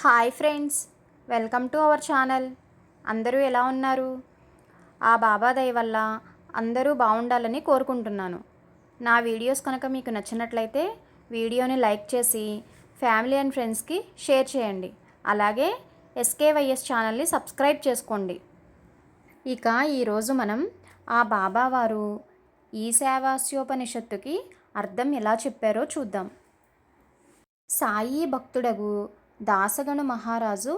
Hi friends welcome to our channel. అందరూ ఎలా ఉన్నారు? ఆ బాబా దయ వల్ల అందరూ బాగుండాలని కోరుకుంటున్నాను. నా వీడియోస్ కనుక మీకు నచ్చినట్లయితే వీడియోని లైక్ చేసి ఫ్యామిలీ అండ్ ఫ్రెండ్స్కి షేర్ చేయండి. అలాగే ఎస్కేవైఎస్ ఛానల్ని సబ్స్క్రైబ్ చేసుకోండి. ఇక ఈరోజు మనం ఆ బాబా వారు ఈ సేవాస్యోపనిషత్తుకి అర్థం ఎలా చెప్పారో చూద్దాం. సాయి భక్తుడగు దాసగను మహారాజు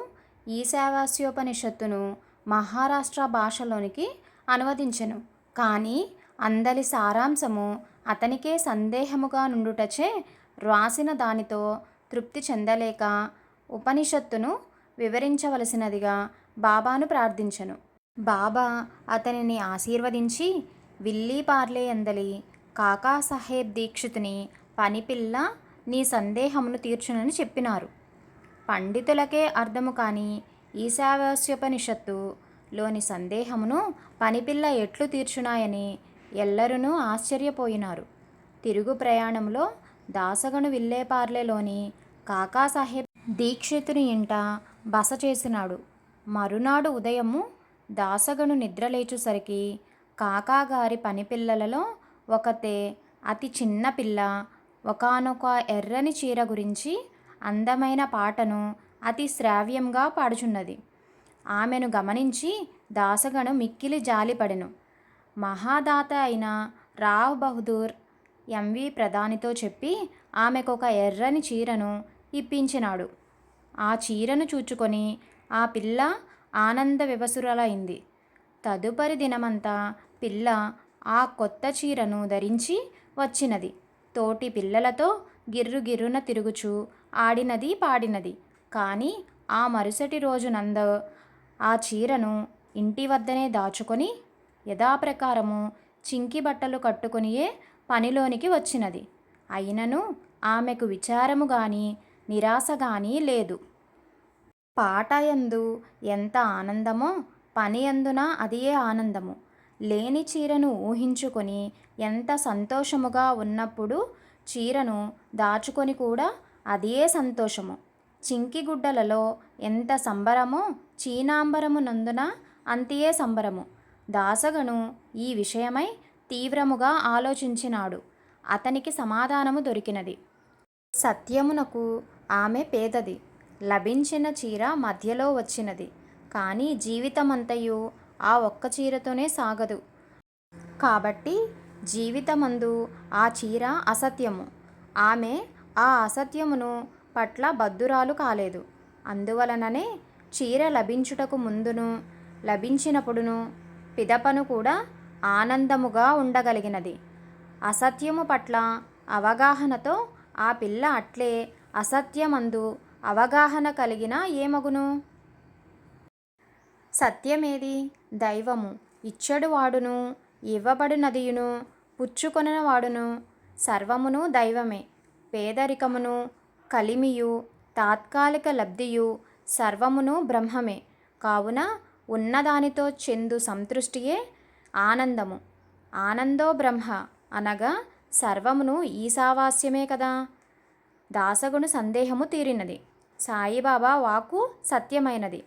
ఈశావాస్యోపనిషత్తును మహారాష్ట్ర భాషలోనికి అనువదించెను. కానీ అందలి సారాంశము అతనికే సందేహముగా నుండుటచే వ్రాసిన దానితో తృప్తి చెందలేక ఉపనిషత్తును వివరించవలసినదిగా బాబాను ప్రార్థించెను. బాబా అతనిని ఆశీర్వదించి విల్లీ పార్లే అందలి దీక్షితుని పనిపిల్ల నీ సందేహమును తీర్చునని చెప్పినారు. పండితులకే అర్థము కాని ఈశావాస్యోపనిషత్తు లోని సందేహమును పనిపిల్ల ఎట్లు తీర్చునాయని ఎల్లరూ ఆశ్చర్యపోయినారు. తిరుగు ప్రయాణంలో దాసగను విల్లేపార్లేలోని కాకాసాహెబ్ దీక్షితుని ఇంట బస చేసినాడు. మరునాడు ఉదయము దాసగను నిద్రలేచుసరికి కాకాగారి పనిపిల్లలలో ఒకతే అతి చిన్న పిల్ల ఒకానొక ఎర్రని చీర గురించి అందమైన పాటను అతి శ్రావ్యంగా పాడుచున్నది. ఆమెను గమనించి దాసగను మిక్కిలి జాలిపడెను. మహాదాత అయిన రావ్ బహదూర్ ఎంవి ప్రధానితో చెప్పి ఆమెకొక ఎర్రని చీరను ఇప్పించినాడు. ఆ చీరను చూచుకొని ఆ పిల్ల ఆనంద వివసురలైంది. తదుపరి దినమంతా పిల్ల ఆ కొత్త చీరను ధరించి వచ్చినది. తోటి పిల్లలతో గిర్రు గిర్రున తిరుగుచు ఆడినది పాడినది. కానీ ఆ మరుసటి రోజునంద ఆ చీరను ఇంటి వద్దనే దాచుకొని యథాప్రకారము చింకి బట్టలు కట్టుకునియే పనిలోనికి వచ్చినది. అయినను ఆమెకు విచారము గాని నిరాశ గాని లేదు. పాటయందు ఎంత ఆనందమో పని అందున అదియే ఆనందము. లేని చీరను ఊహించుకొని ఎంత సంతోషముగా ఉన్నప్పుడు చీరను దాచుకొని కూడా అదే సంతోషము. చింకిగుడ్డలలో ఎంత సంబరమో చీనాంబరము నందున అంతియే సంబరము. దాసగను ఈ విషయమై తీవ్రముగా ఆలోచించినాడు. అతనికి సమాధానము దొరికినది. సత్యమునకు ఆమె పేదది. లభించిన చీర మధ్యలో వచ్చినది. కానీ జీవితమంతయు ఆ ఒక్క చీరతోనే సాగదు. కాబట్టి జీవితమందు ఆ చీర అసత్యము. ఆమె ఆ అసత్యమును పట్ల బద్దురాలు కాలేదు. అందువలననే చీర లభించుటకు ముందును లభించినప్పుడును పిదపను కూడా ఆనందముగా ఉండగలిగినది. అసత్యము పట్ల అవగాహనతో ఆ పిల్ల అట్లే అసత్యమందు అవగాహన కలిగిన ఏమగును? సత్యమేది? దైవము ఇచ్చడువాడును ఇవ్వబడినదియును పుచ్చుకొనవాడును సర్వమును దైవమే. పేదరికమును కలిమియు తాత్కాలిక లబ్ధియు సర్వమును బ్రహ్మమే. కావున ఉన్నదానితో చెందు సంతృష్టియే ఆనందము. ఆనందో బ్రహ్మ అనగా సర్వమును ఈశావాస్యమే కదా. దాసగును సందేహము తీరినది. సాయిబాబా వాకు సత్యమైనది.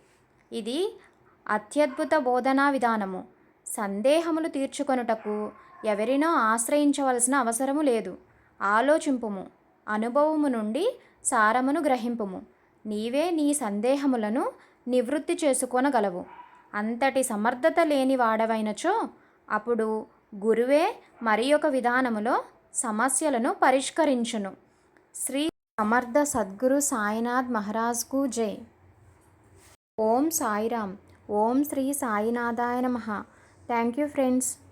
ఇది అత్యద్భుత బోధనా విధానము. సందేహములు తీర్చుకొనుటకు ఎవరినో ఆశ్రయించవలసిన అవసరము లేదు. ఆలోచింపుము. అనుభవము నుండి సారమును గ్రహింపుము. నీవే నీ సందేహములను నివృత్తి చేసుకొనగలవు. అంతటి సమర్థత లేని వాడవైనచో అప్పుడు గురువే మరి ఒక విధానములో సమస్యలను పరిష్కరించును. శ్రీ సమర్థ సద్గురు సాయినాథ్ మహారాజ్కు జై. ఓం సాయిరామ్. ఓం శ్రీ సాయినాథాయ నమ. Thank you friends.